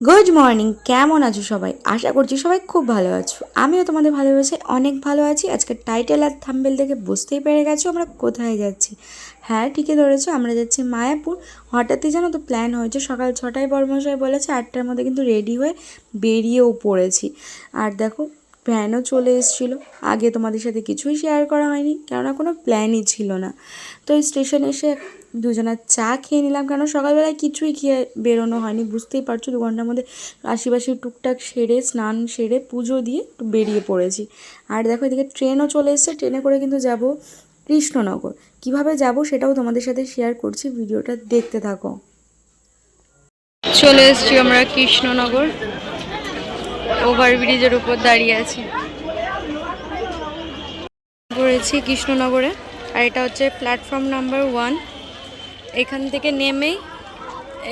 Good morning কেমন আছো সবাই? আশা করছি সবাই খুব ভালো আছো। আমিও তোমাদের ভালোবেসে অনেক ভালো আছি। আজকে টাইটেল আর থাম্বেল দেখে বুঝতেই পেরে গেছো আমরা কোথায় যাচ্ছি। হ্যাঁ ঠিকই ধরেছো, আমরা যাচ্ছি মায়াপুর। হঠাৎই জানো তো প্ল্যান হয়েছে, সকাল ছটায় বর্মশাই বলেছে, আটটার মধ্যে কিন্তু রেডি হয়ে বেরিয়েও পড়েছি। আর দেখো ভ্যানও চলে এসেছিল। আগে তোমাদের সাথে কিছুই শেয়ার করা হয়নি, কেননা কোনো প্ল্যানই ছিল না। তো স্টেশনে এসে দুজনের চা খেয়ে নিলাম কেন সকালবেলায় কিছুই খেয়ে বেরোনো হয়নি। বুঝতেই পারছ, দু ঘণ্টার মধ্যে আশিপাশি টুকটাক সেরে, স্নান সেরে, পুজো দিয়ে একটু বেরিয়ে পড়েছি। আর দেখো, এদিকে ট্রেনও চলে এসেছে, ট্রেনে করে কিন্তু যাব কৃষ্ণনগর। কীভাবে যাব সেটাও তোমাদের সাথে শেয়ার করছি, ভিডিওটা দেখতে থাকো। চলে এসেছি আমরা কৃষ্ণনগর। ওভারব্রিজের উপর দাঁড়িয়ে আছি। পড়েছি কৃষ্ণনগরে। আর এটা হচ্ছে প্ল্যাটফর্ম নাম্বার ওয়ান এখান থেকে নেমেই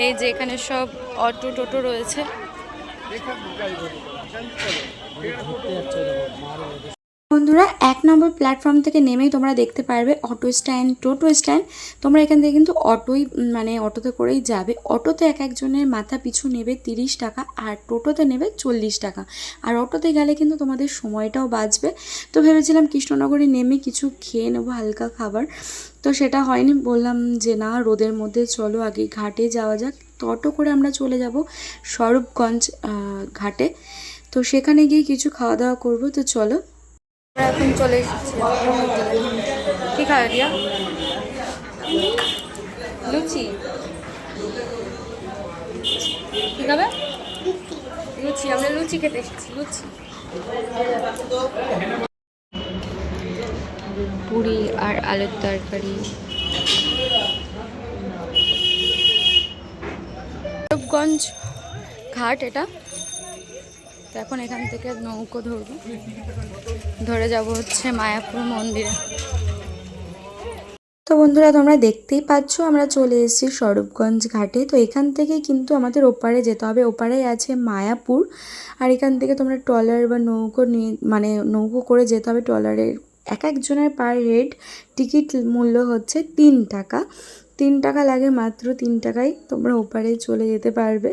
এই যে এখানে সব অটো টোটো রয়েছে। বন্ধুরা, এক নম্বর প্ল্যাটফর্ম থেকে নেমেই তোমরা দেখতে পারবে অটো স্ট্যান্ড টোটো স্ট্যান্ড তোমরা এখান থেকে কিন্তু অটোই মানে অটোতে করেই যাবে। অটোতে এক একজনের মাথা পিছু নেবে তিরিশ টাকা আর টোটোতে নেবে চল্লিশ টাকা। আর অটোতে গেলে কিন্তু তোমাদের সময়টাও বাঁচবে। তো ভেবেছিলাম কৃষ্ণনগরে নেমে কিছু খেয়ে নেব, হালকা খাবার। তো সেটা হয়নি, বললাম যে না, রোদের মধ্যে চলো আগে ঘাটে যাওয়া যাক। তো অটো করে আমরা চলে যাব স্বরূপগঞ্জ ঘাটে। তো সেখানে গিয়ে কিছু খাওয়া দাওয়া করব, তো চলো। এখন চলে এসেছি কি খাবে রিয়া? লুচি। কি খাবে? লুচি, আমরা লুচি খেতে এসেছি, লুচি। পুরি আর আলুর তরকারি। রূপগঞ্জ ঘাট এটা। তো এখন এখান থেকে নৌকো ধরবো। ধরে যাব হচ্ছে মায়াপুর মন্দিরে। তো বন্ধুরা, তোমরা দেখতেই পাচ্ছ, আমরা চলে এসেছি স্বরূপগঞ্জ ঘাটে। তো এখান থেকে কিন্তু আমাদের ওপারে যেতে হবে। ওপারেই আছে মায়াপুর। আর এখান থেকে তোমরা ট্রলার বা নৌকো নিয়ে মানে নৌকো করে যেতে হবে। ট্রলারের এক একজনের পার হেড টিকিট মূল্য হচ্ছে তিন টাকা। তিন টাকা লাগে মাত্র, তিন টাকায় তোমরা ওপারে চলে যেতে পারবে।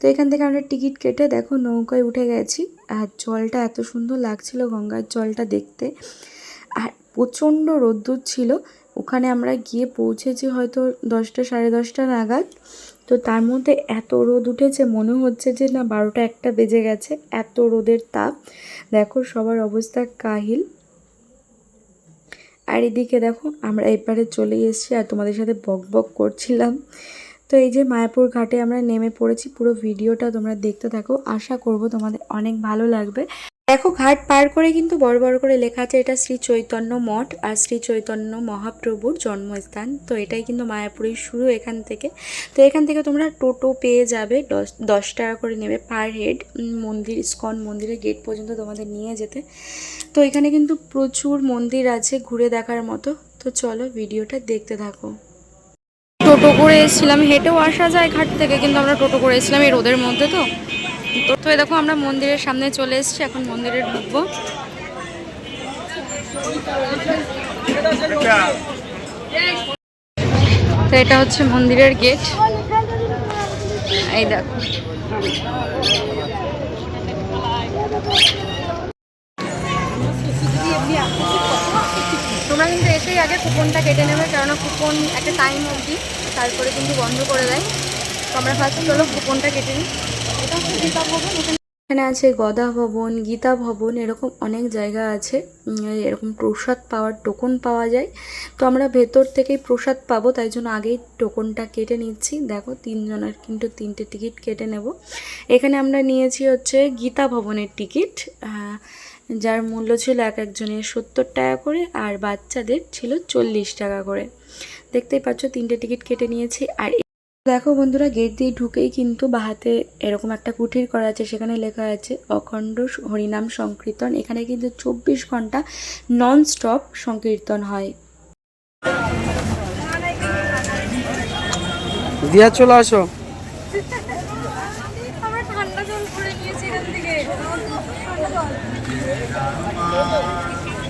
তো এখান থেকে আমরা টিকিট কেটে দেখো নৌকায় উঠে গেছি। আর জলটা এত সুন্দর লাগছিল গঙ্গার জলটা দেখতে। আর প্রচণ্ড রোদ্দুর ছিল। ওখানে আমরা গিয়ে পৌঁছেছি হয়তো দশটা, সাড়ে দশটা নাগাদ। তো তার মধ্যে এত রোদ উঠেছে, মনে হচ্ছে যে না বারোটা একটা বেজে গেছে। এত রোদের তাপ। দেখো সবার অবস্থা কাহিল। আর এদিকে দেখো আমরা এপারে চলে এসেছি আর তোমাদের সাথে বক বক করছিলাম। তো এই যে মায়াপুর ঘাটে আমরা নেমে পড়েছি, পুরো ভিডিওটা তোমরা দেখতে থাকো। আশা করব তোমাদের অনেক ভালো লাগবে। দেখো ঘাট পার করে কিন্তু বড় বড় করে লেখা আছে, এটা শ্রী চৈতন্য মঠ আর শ্রী চৈতন্য মহাপ্রভুর জন্মস্থান। তো এটাই কিন্তু মায়াপুরের শুরু এখান থেকে। তো এখান থেকে তোমরা টোটো পেয়ে যাবে, দশ দশ টাকা করে নেবে পার হেড মন্দির, ইস্কন মন্দিরের গেট পর্যন্ত তোমাদের নিয়ে যেতে। তো এখানে কিন্তু প্রচুর মন্দির আছে ঘুরে দেখার মতো। তো চলো ভিডিওটা দেখতে থাকো। টোটো করে এসেছিলাম, হেঁটেও আসা যায় ঘাট থেকে, কিন্তু আমরা টোটো করে এসেছিলাম এই রোদের মধ্যে তো। তো দেখো, আমরা মন্দিরের সামনে চলে এসেছি, এখন মন্দিরে ঢুকবো। তো এটা হচ্ছে মন্দিরের গেট। এই দেখো। তোমরা কিন্তু এসেই আগে কুপনটা কেটে নেবে, কেননা কুপন একটা টাইম অবধি। তারপরে কিন্তু বন্ধ করে দেয়। তো আমরা ফার্স্ট চলো কুপনটা কেটে নিই। ভবন, এখানে আছে গদা ভবন, গীতা ভবন, এরকম অনেক জায়গা আছে। এরকম প্রসাদ পাওয়ার টোকন পাওয়া যায়। তো আমরা ভেতর থেকেই প্রসাদ পাবো, তাই জন্য আগেই টোকনটা কেটে নিচ্ছি। দেখো, তিনজনের কিন্তু তিনটে টিকিট কেটে নেব। এখানে আমরা নিয়েছি হচ্ছে গীতা ভবনের টিকিট যার মূল্য ছিল এক একজনের সত্তর টাকা করে আর বাচ্চাদের ছিল চল্লিশ টাকা করে। দেখতেই পাচ্ছ, তিনটে টিকিট কেটে নিয়েছি। আর দেখো বন্ধুরা, গেট দিয়ে ঢুকেই কিন্তু বাহাতে এরকম একটা কুঠির করা আছে, সেখানে লেখা আছে, অখণ্ড হরিনাম সংকীর্তন। এখানে কিন্তু চব্বিশ ঘণ্টা নন স্টপ সংকীর্তন হয়। দিয়া চলে আসো।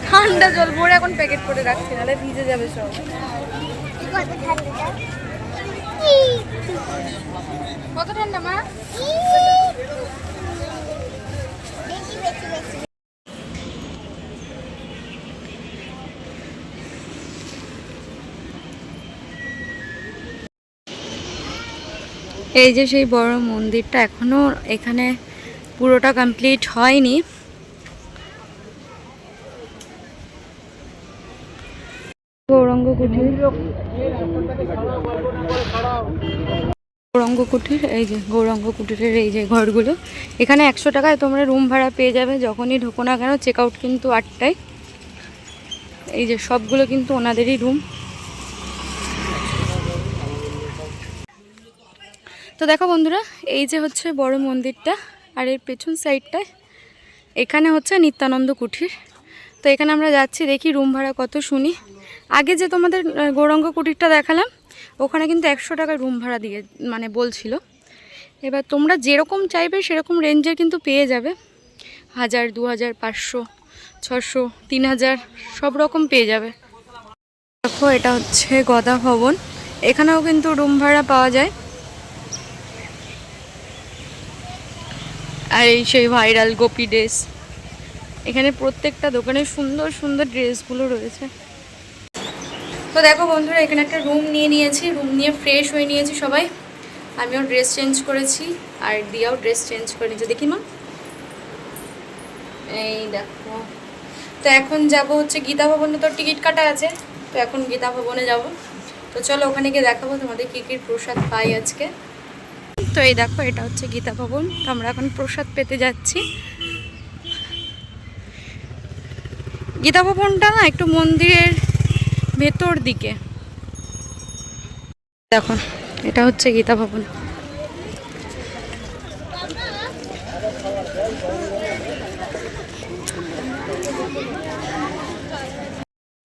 ঠান্ডা জল, ভরে এখন প্যাকেট করে রাখছি, নাহলে ভিজে যাবে সব। কত ঠান্ডা, মা? এই যে সেই বড় মন্দিরটা এখনও এখানে পুরোটা কমপ্লিট হয়নি। গৌরঙ্গ কুঠির কুঠির এই যে গৌরঙ্গ কুঠিরের এই যে ঘরগুলো। এখানে একশো টাকায় তোমরা রুম ভাড়া পেয়ে যাবে, যখনই ঢোকো না কেন চেক আউট কিন্তু আটটায়। এই যে সবগুলো কিন্তু ওনাদেরই রুম তো দেখো বন্ধুরা, এই যে হচ্ছে বড় মন্দিরটা, আর এর পেছন সাইডটায় এখানে হচ্ছে নিত্যানন্দ কুঠির। তো এখানে আমরা যাচ্ছি, দেখি রুম ভাড়া কত শুনি। আগে যে তোমাদের গৌরাঙ্গ কুটিরটা দেখালাম, ওখানে কিন্তু একশো টাকা রুম ভাড়া দিয়ে মানে বলছিল। এবার তোমরা যেরকম চাইবে সেরকম রেঞ্জের কিন্তু পেয়ে যাবে। হাজার, দু হাজার, পাঁচশো, ছশো, তিন হাজার, সব রকম পেয়ে যাবে। দেখো, এটা হচ্ছে গদা ভবন। এখানেও কিন্তু রুম ভাড়া পাওয়া যায়। আর এই সেই ভাইরাল গোপি ড্রেস এখানে প্রত্যেকটা দোকানে সুন্দর সুন্দর ড্রেসগুলো রয়েছে। তো দেখো বন্ধুরা, এখানে একটা রুম নিয়ে নিয়েছি। রুম নিয়ে ফ্রেশ হয়ে নিয়েছি সবাই। আমিও ড্রেস চেঞ্জ করেছি আর দিয়াও ড্রেস চেঞ্জ করে নিয়েছে। দেখি মা। এই দেখো। তো এখন যাব হচ্ছে গীতা ভবনে। তো টিকিট কাটা আছে। তো এখন গীতা ভবনে যাব। তো চলো ওখানে গিয়ে দেখাবো তোমাদের কী কী প্রসাদ পাই আজকে। তো এই দেখো, এটা হচ্ছে গীতা ভবন। তো আমরা এখন প্রসাদ পেতে যাচ্ছি। গীতা ভবনটা না একটু মন্দিরের ভেতর দিকে। দেখো, এটা হচ্ছে গীতা ভবন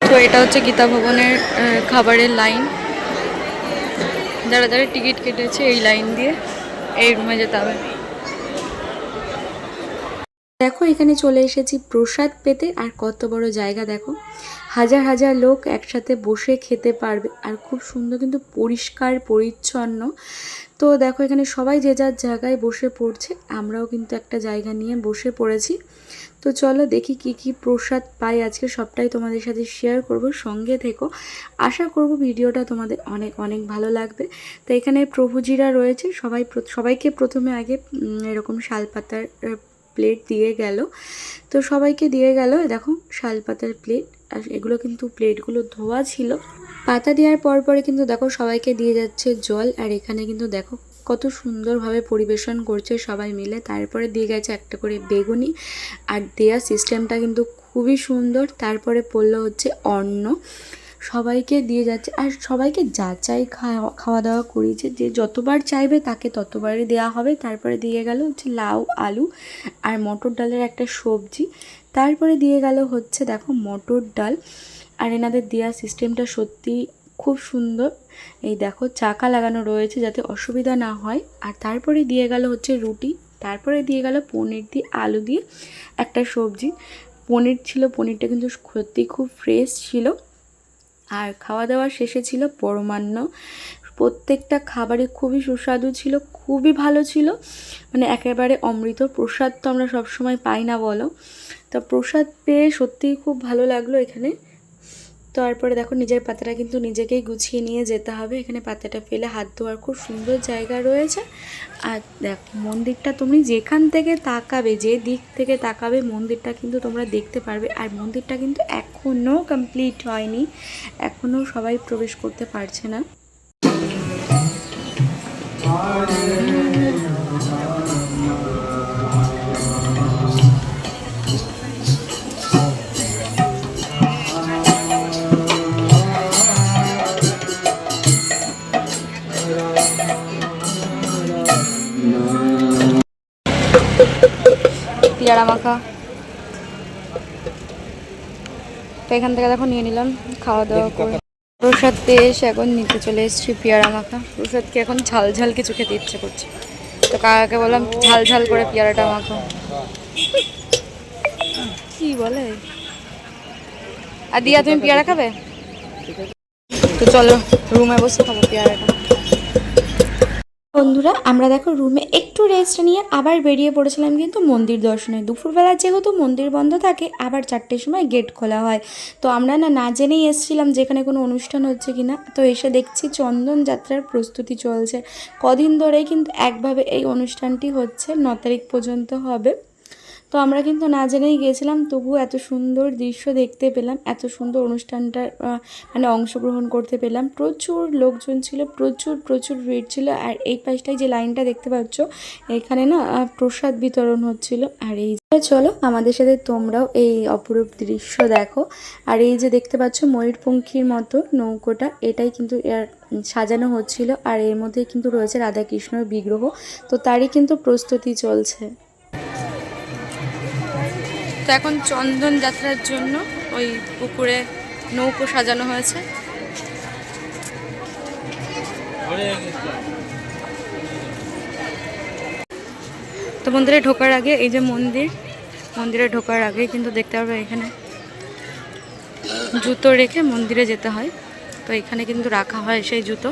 তো এটা হচ্ছে গীতা ভবনের খাবারের লাইন। যারা যারা টিকিট কেটেছে এই লাইন দিয়ে এই রুমে যেতে হবে। দেখো, এখানে চলে এসেছি প্রসাদ পেতে। আর কত বড় জায়গা দেখো। হাজার হাজার লোক একসাথে বসে খেতে পারবে। আর খুব সুন্দর কিন্তু পরিষ্কার, পরিচ্ছন্ন। তো দেখো, এখানে সবাই যে যার জায়গায় বসে পড়ছে, আমরাও কিন্তু একটা জায়গা নিয়ে বসে পড়েছি। তো চলো দেখি কি কি প্রসাদ পাই আজকে। সবটাই তোমাদের সাথে শেয়ার করব। সঙ্গে থেকো। আশা করব ভিডিওটা তোমাদের অনেক অনেক ভালো লাগবে। তো এখানে প্রভুজিরা রয়েছে। সবাই সবাইকে প্রথমে আগে এরকম শালপাতার প্লেট দিয়ে গেল। তো সবাইকে দিয়ে গেল দেখো শালপাতার প্লেট আর এগুলো কিন্তু প্লেটগুলো ধোয়া ছিল। পাতা দেওয়ার পর পরে কিন্তু দেখো সবাইকে দিয়ে যাচ্ছে জল, আর এখানে কিন্তু দেখো কত সুন্দরভাবে পরিবেশন করছে সবাই মিলে। তারপরে দিয়ে গেছে একটা করে বেগুনি, আর দেয়া সিস্টেমটা কিন্তু খুবই সুন্দর। তারপরে পড়ল হচ্ছে অন্ন। সবাইকে দিয়ে যাচ্ছে আর সবাইকে যা চাই খাওয়া খাওয়া দাওয়া করিয়েছে। যে যতবার চাইবে তাকে ততবারই দেওয়া হবে। তারপরে দিয়ে গেল হচ্ছে লাউ, আলু আর মটর ডালের একটা সবজি। তারপরে দিয়ে গেল হচ্ছে দেখো মটর ডাল। আর এনাদের দেওয়া সিস্টেমটা সত্যি খুব সুন্দর। এই দেখো চাকা লাগানো রয়েছে যাতে অসুবিধা না হয়। আর তারপরে দিয়ে গেল হচ্ছে রুটি। তারপরে দিয়ে গেল পনির দিয়ে আলু দিয়ে একটা সবজি। পনির ছিল, পনিরটা কিন্তু সত্যি খুব ফ্রেশ ছিল। আর খাওয়া দাওয়া শেষে ছিল পরমান্ন। প্রত্যেকটা খাবারই খুবই সুস্বাদু ছিল, খুবই ভালো ছিল। মানে একেবারে অমৃত। প্রসাদ তো আমরা সবসময় পাই না বলো। তা প্রসাদ পেয়ে সত্যিই খুব ভালো লাগল এখানে। তারপরে দেখো নিজের পাতাটা কিন্তু নিজেকেই গুছিয়ে নিয়ে যেতে হবে। এখানে পাতাটা ফেলে হাত ধোয়ার খুব সুন্দর জায়গা রয়েছে। আর দেখো, মন্দিরটা তুমি যেখান থেকে তাকাবে, যে দিক থেকে তাকাবে, মন্দিরটা কিন্তু তোমরা দেখতে পারবে। আর মন্দিরটা কিন্তু এখনও কমপ্লিট হয়নি। এখনও সবাই প্রবেশ করতে পারছে না। পেয়ারা মাখা। তো এখান থেকে দেখো নিয়ে নিলাম খাওয়া দাওয়া করে। প্রসাদ পেয়ে এসে এখন নিতে চলে এসেছি পেয়ারা মাখা। প্রসাদকে এখন ঝাল ঝাল কিছু খেতে ইচ্ছে করছে। তো কাকাকে বললাম ঝাল ঝাল করে পেয়ারাটা মাখো। কি বলে? আর দিয়া তুমি পেয়ারা খাবে? তো চলো রুমে বসে খাব পেয়ারাটা। বন্ধুরা, আমরা দেখো রুমে একটু রেস্ট নিয়ে আবার বেরিয়ে পড়েছিলাম কিন্তু মন্দির দর্শনে। দুপুরবেলা যেহেতু মন্দির বন্ধ থাকে, আবার চারটের সময় গেট খোলা হয়। তো আমরা না না জেনেই এসেছিলাম যেখানে কোনো অনুষ্ঠান হচ্ছে কি না তো এসে দেখছি চন্দন যাত্রার প্রস্তুতি চলছে। কদিন ধরেই কিন্তু একভাবে এই অনুষ্ঠানটি হচ্ছে, ন তারিখ পর্যন্ত হবে। তো আমরা কিন্তু না জেনেই গিয়েছিলাম, তবুও এত সুন্দর দৃশ্য দেখতে পেলাম, এত সুন্দর অনুষ্ঠানটার মানে অংশগ্রহণ করতে পেলাম। প্রচুর লোকজন ছিল, প্রচুর প্রচুর ভিড় ছিল, আর এই পাশটায় যে লাইনটা দেখতে পাচ্ছ, এখানে না প্রসাদ বিতরণ হচ্ছিল। আর এই চলো, আমাদের সাথে তোমরাও এই অপরূপ দৃশ্য দেখো। আর এই যে দেখতে পাচ্ছ, ময়ূরপঙ্খীর মতো নৌকোটা, এটাই কিন্তু এর সাজানো হচ্ছিল। আর এর মধ্যে কিন্তু রয়েছে রাধাকৃষ্ণর বিগ্রহ, তো তারই কিন্তু প্রস্তুতি চলছে। তো এখন চন্দন যাত্রার জন্য ওই পুকুরে নৌকো সাজানো হয়েছে। তো মন্দিরে ঢোকার আগে এই যে মন্দির, মন্দিরে ঢোকার আগে কিন্তু দেখতে পাবে এখানে। জুতো রেখে মন্দিরে যেতে হয়। তো এখানে কিন্তু রাখা হয় সেই জুতো।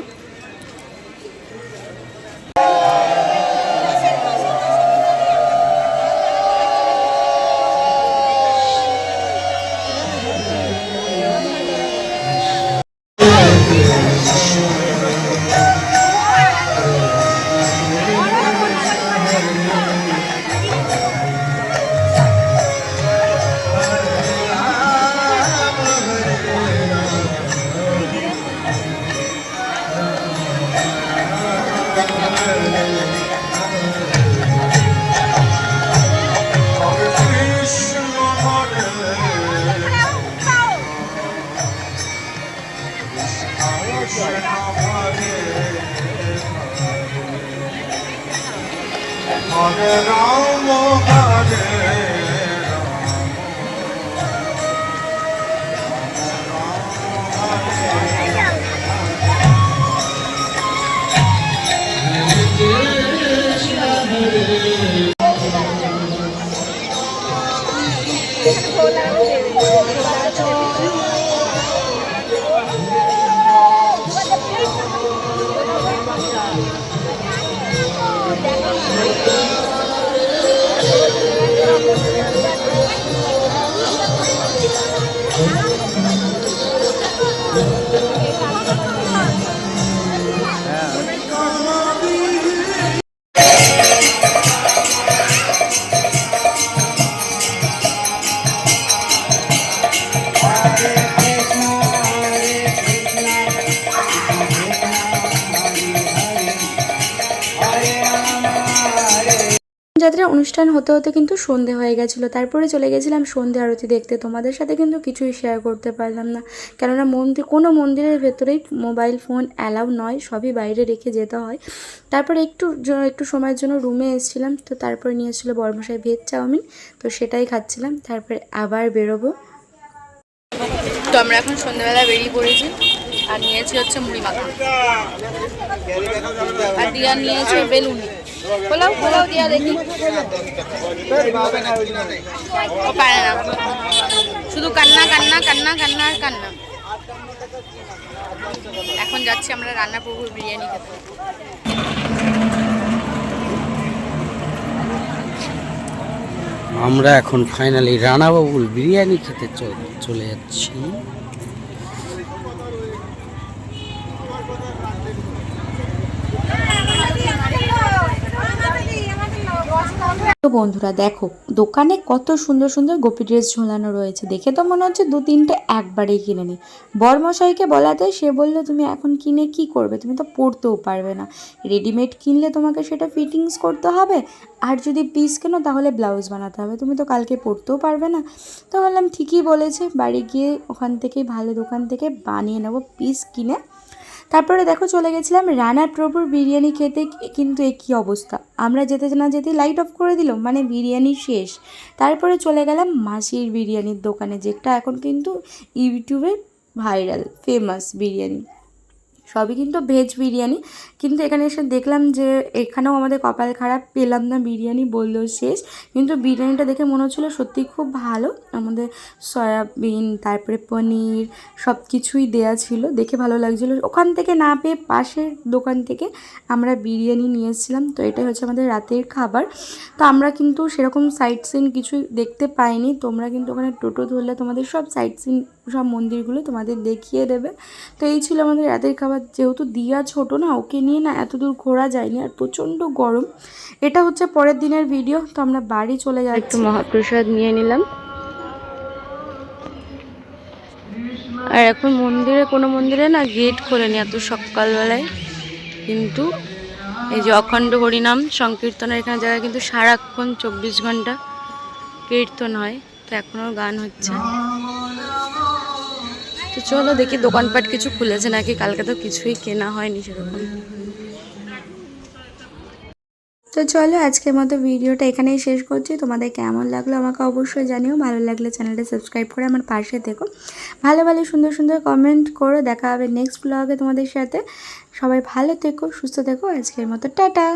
हरे राम हरे যাত্রার অনুষ্ঠান হতে হতে কিন্তু সন্ধে হয়ে গেছিল। তারপরে চলে গেছিলাম সন্ধে আরতি দেখতে। তোমাদের সাথে কিন্তু কিছুই শেয়ার করতে পারলাম না। কেননা মন্দির, কোনো মন্দিরের ভেতরেই মোবাইল ফোন অ্যালাউ নয়, সবই বাইরে রেখে যেতে হয়। তারপরে একটু একটু সময়ের জন্য রুমে এসেছিলাম। তো তারপরে নিয়েছিল বর্মশাই ভেজ চাউমিন। তো সেটাই খাচ্ছিলাম। তারপরে আবার বেরোবো। তো আমরা এখন সন্ধ্যেবেলা বেরিয়ে পড়েছি। আর নিয়েছি হচ্ছে মুড়ি মাখা। আর দিয়া নিয়েছে বেলুনি। দিয়া দেখি। শুধু কান্না কান্না কান্না কান্না, আর কান্না। এখন যাচ্ছি আমরা রান্না প্রভুর বিরিয়ানি খেতে। আমরা এখন ফাইনালি রানাবাবুর বিরিয়ানি খেতে চলে যাচ্ছি। তো বন্ধুরা দেখো, দোকানে কত সুন্দর সুন্দর গোপী ড্রেস ঝোলানো রয়েছে। দেখে তো মনে হচ্ছে দু তিনটে একবারেই কিনে নিই বরমশাইকে বলাতে সে বলল, তুমি এখন কিনে কি করবে? তুমি তো পরতেও পারবে না। রেডিমেড কিনলে তোমাকে সেটা ফিটিংস করতে হবে। আর যদি পিস কেনো, তাহলে ব্লাউজ বানাতে হবে। তুমি তো কালকে পরতেও পারবে না। তো বললাম, ঠিকই বলেছে। বাড়ি গিয়ে ওখান থেকেই, ভালো দোকান থেকে বানিয়ে নেব পিস কিনে। তারপরে দেখো চলে গেছিলাম রানার প্রভুর বিরিয়ানি খেতে কিন্তু একই অবস্থা? আমরা যেতে না যেতে লাইট অফ করে দিল মানে বিরিয়ানি শেষ। তারপরে চলে গেলাম মাসির বিরিয়ানির দোকানে, যেটা এখন কিন্তু ইউটিউবে ভাইরাল ফেমাস বিরিয়ানি। সবই কিন্তু ভেজ বিরিয়ানি। কিন্তু এখানে এসে দেখলাম যে এখানেও আমাদের কপাল খারাপ, পেলাম না বিরিয়ানি বললেও শেষ। কিন্তু বিরিয়ানিটা দেখে মনে হচ্ছিল সত্যি খুব ভালো। আমাদের সয়াবিন, তারপরে পনির সব কিছুই দেয়া ছিল। দেখে ভালো লাগছিল। ওখান থেকে না পেয়ে পাশের দোকান থেকে আমরা বিরিয়ানি নিয়ে এসেছিলাম। তো এটাই হচ্ছে আমাদের রাতের খাবার। তো আমরা কিন্তু সেরকম সাইট সিন কিছুই দেখতে পাইনি। তোমরা কিন্তু ওখানে টোটো ধরলে তোমাদের সব সাইট সিন সব মন্দিরগুলো তোমাদের দেখিয়ে দেবে। তো এই ছিল আমাদের রাতের খাবার। যেহেতু দিয়া ছোট না, ওকে নিয়ে না এত দূর ঘোরা যায়নি আর প্রচণ্ড গরম। এটা হচ্ছে পরের দিনের ভিডিও তো আমরা বাড়ি চলে যাচ্ছি। একটু মহাপ্রসাদ নিয়ে নিলাম। আর এখন মন্দিরে, কোনো মন্দিরে না গেট খোলেনি এত সকালবেলায়। কিন্তু এই যে অখণ্ড হরিনাম সংকীর্তনের এখানে জায়গায় কিন্তু সারাক্ষণ চব্বিশ ঘণ্টা কীর্তন হয়। তো এখনও গান হচ্ছে। তো চলো দেখি দোকানপাট কিছু খুলেছে নাকি? কালকে তো কিছুই কেনা হয়নি সেরকম। তো চলো আজকের মতো ভিডিওটা এখানেই শেষ করছি। তোমাদের কেমন লাগল আমাকে অবশ্যই জানিও। ভালো লাগলে চ্যানেলটা সাবস্ক্রাইব করে আমার পাশে থেকো। ভালো ভালো, সুন্দর সুন্দর কমেন্ট করো। দেখা হবে নেক্সট ব্লগে তোমাদের সাথে। সবাই ভালো থেকো, সুস্থ থেকো। আজকের মতো টাটা।